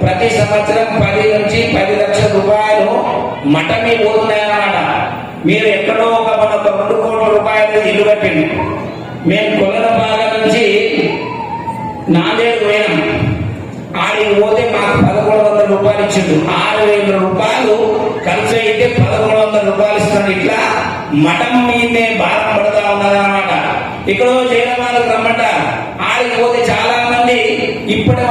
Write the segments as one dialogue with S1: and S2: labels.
S1: ప్రతి సంవత్సరం పది నుంచి పది లక్షల రూపాయలు మటమి పోతున్నాయన్నమాట. మీరు ఎక్కడో ఒక మన ఒక రెండు కోట్ల రూపాయలు ఇల్లు కట్టింది మేము కొలల భాగం నుంచి నాందేడు పోయినాం. ఆడికి పోతే మాకు పదకొండు వందల రూపాయలు ఇచ్చిండు ఆరు వేల రూపాయలు ఖర్చు అయితే పదకొండు వందల రూపాయలు ఇస్తున్నాడు ఇట్లా మఠం మీదే భారం పడతా ఉన్నదన్నమాట. ఇక్కడ జయరామాలకు రమ్మంట ఆడికి పోతే చాలా మంది ఇప్పటి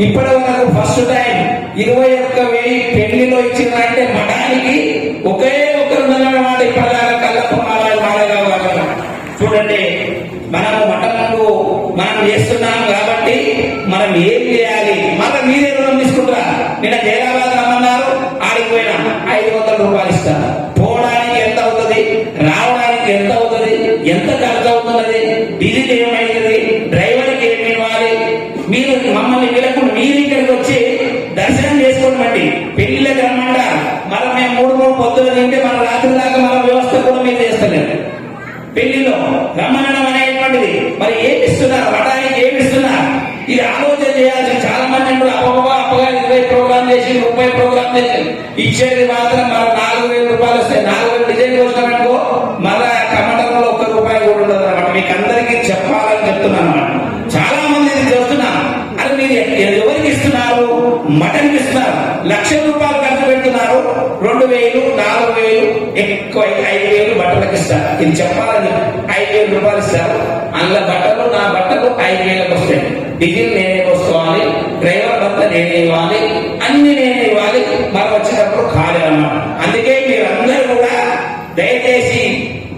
S1: ఇప్పటి వరకు ఫస్ట్ టైం ఇరవై ఒక్క వెయ్యి పెళ్ళిలో ఇచ్చిందంటే మఠానికి ఒకే ఒకరు ఉన్నారన్నమాట ఇప్పటిదాకా కల్లప్ప మహారాజు మాడగా గారు చూడండి మనము మఠంలో మనం చేస్తున్నాం కాబట్టి మనం ఏం చేయాలి? మళ్ళీ మీరే రుణం తీసుకుంటారా. నిన్న జైరాబాద్ రమ్మన్నారు ఆడికి పోయినా. ఐదు వందల రూపాయలు ఇస్తాను. పోవడానికి ఎంత అవుతుంది? రావడానికి ఎంత అవుతుంది? ఎంత ఖర్చు అవుతున్నది? డిజిట్ ఏమైతుంది కాబట్టి పెళ్ళిళ్ళకి రమ్మంట మనం మేము మూడు మూడు పొద్దున తింటే మన రాత్రి దాకా మన వ్యవస్థ కూడా మీరు చేస్తలేదు పెళ్ళిలో రమ్మనడం అనేటువంటిది. మరి ఏమి ఇస్తున్నారు మఠానికి ఏమి ఇస్తున్నారు ఇది ఆలోచన చేయాల్సి చాలా మంది అంటారు అప్పగా అప్పగా ఇరవై ప్రోగ్రామ్ చేసి ముప్పై ప్రోగ్రామ్ చేసి. ఇచ్చేది మాత్రం మన నాలుగు వేల రూపాయలు వస్తాయి. నాలుగు వేలు డిజైన్ వచ్చినామనుకో మళ్ళా కమండలంలో ఒక్క రూపాయి కూడా ఉండదు అనమాట మీకు అందరికీ చెప్పాలని చెప్తున్నాను అనమాట చాలా మంది ఇది చెప్తున్నా అది మీరు ఎవరికి ఇస్తున్నారు? మటన్కి ఇస్తున్నారు. లక్ష రూపాయలు ఖర్చు పెడుతున్నారు. రెండు వేలు నాలుగు వేలు ఎక్కువ ఐదు వేలు బట్టలకు ఇస్తారు. ఇది చెప్పాలని ఐదు వేలు రూపాయలు ఇస్తారు. అందులో బట్టలు నా బట్టలు ఐదు వేలకు వస్తాయి. డీజిల్ నేనే వస్తువాలి డ్రైవర్ బట్ట నేనే ఇవ్వాలి అన్ని నేనే ఇవ్వాలి మనం వచ్చినప్పుడు ఖాళీ అన్నమాట. అందుకే మీరందరూ కూడా దయచేసి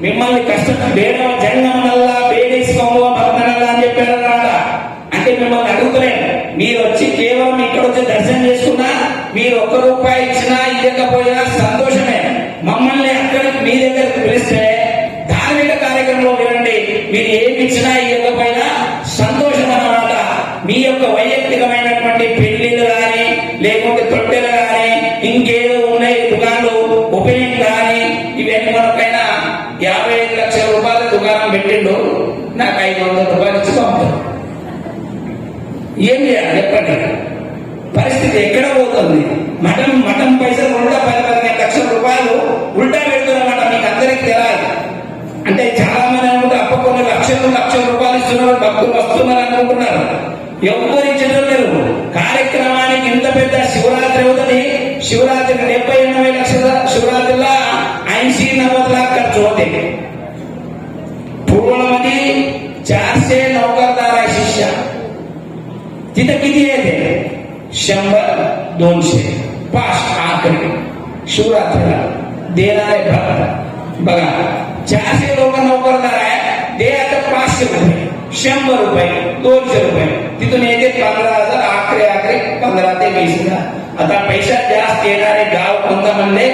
S1: మిమ్మల్ని కష్టం బేడ జంగమల్లా బేడేసుకోమో భక్తనల్లా అని చెప్పారు అన్నమాట అంటే మిమ్మల్ని అడుగుతలేను మీరు వచ్చి కేవలం ఇక్కడ వచ్చి దర్శనం చేసుకున్నా మీరు ఒక్క రూపాయి ఇచ్చినా ఇవ్వకపోయినా సంతోషమే. మమ్మల్ని అక్కడికి మీ దగ్గరకు పిలిస్తే ధార్మిక కార్యక్రమంలో వినండి. మీరు ఏమి ఇచ్చినా ఇవ్వకపోయినా సంతోషం అన్నమాట. మీ యొక్క వైయక్తికమైనటువంటి పెళ్ళిళ్ళు కానీ లేకుంటే తొట్టెలు కానీ ఇంకేదో ఉన్నాయి దుకాణాలు ఒపీనియన్ కానీ ఇవన్నీ మనకైనా యాభై ఐదు లక్షల రూపాయల దుకాణం పెట్టిండు. నాకు ఐదు వందల రూపాయలు ఇచ్చి పంపుతాడు ఏం చేయాలి? చెప్పండి. పరిస్థితి ఎక్కడ పోతుంది? మఠం మఠం పైసలు కూడా పది పదిహేను లక్షల రూపాయలు ఉల్టా పెడుతున్నమాట మీకు అందరికి తెలియాలి. అంటే చాలా మంది అనుకుంటే అప్ప కొన్ని లక్షలు లక్షల రూపాయలు ఇస్తున్నారు భక్తులు వస్తున్నారు అనుకుంటున్నారు. ఎవరి లేరు కార్యక్రమానికి ఇంత పెద్ద శివరాత్రి అవుతుంది. శివరాత్రి డెబ్బై ఎనభై లక్షల శివరాత్రిలా ఐసీ నవ్వదు లాక్ ఖర్చు అవుతాయి शंभर दोनशे. पाच आकडे. शिवरात्रीला देणारे भक्त. बघा चारशे लोक नोकरदार आहे. दे आता पाचशे रुपये. शंभर रुपये दोनशे रुपये. तिथून येते पंधरा हजार आकडे आकडे पंधरा ते वीस हजार. आता पैसा जास्त येणारे गाव कोणता म्हणले?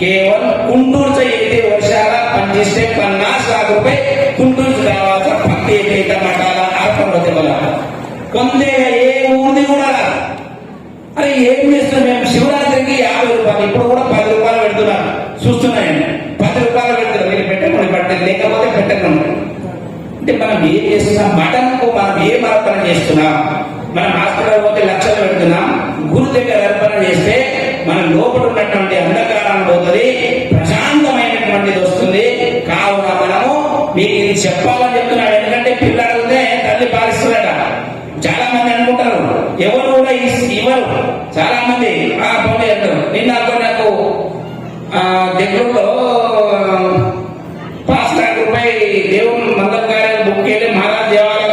S1: केवळ कुंटूरचं येते वर्षाला पंचवीस ते पन्नास लाख रुपये कुंटूर యాభై రూపాయలు ఇప్పుడు కూడా పది రూపాయలు పెడుతున్నాను చూస్తున్నాయండి పది రూపాయలు పెడుతున్నాం మీరు పెట్టకండి పెట్టండి. లేకపోతే పెట్టకుండా. అంటే మనం ఏం చేస్తున్నాం? మటన్కు మనం ఏం అర్పణ చేస్తున్నాం? మనం హాస్పిటల్ పోతే లక్షలు పెడుతున్నాం. గురు దగ్గర అర్పణ చేస్తే మన లోపల ఉన్నటువంటి అంధకారం పోతుంది. ప్రశాంతమైనటువంటిది వస్తుంది. కావున మనము మీకు ఇది చెప్పాలని ఎవరు కూడా ఇవ్వరు. చాలా మంది ఆ పోటీ అంటారు. నిన్న నాకు దగ్గరలో పాస్ లాక్ రూపాయి దేవుని మందం కార్యాలు బుక్ మహారాజ్ దేవాలయం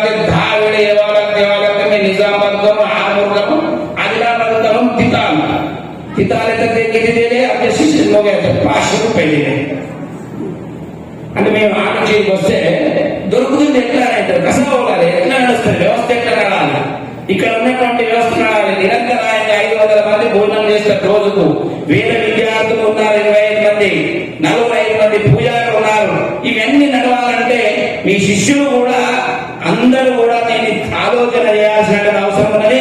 S1: దేవాలయం దేవాలయం నిజామాబాద్ తితాల్ తితాల్ అయితే అంటే మేము ఆర్డర్ చేయకొస్తే దొరుకుతుంది ఎట్లా అంటారు. కసం ఉండాలి. ఎట్లా చేస్తారు వేల విద్యార్థులు ఉన్నారు ఇరవై ఐదు మంది. నలభై ఐదు మంది పూజారులు ఉన్నారు. ఇవన్నీ నడవాలంటే మీ శిష్యులు కూడా అందరూ కూడా దీన్ని ఆలోచన చేయాల్సిన అవసరం ఉన్నది.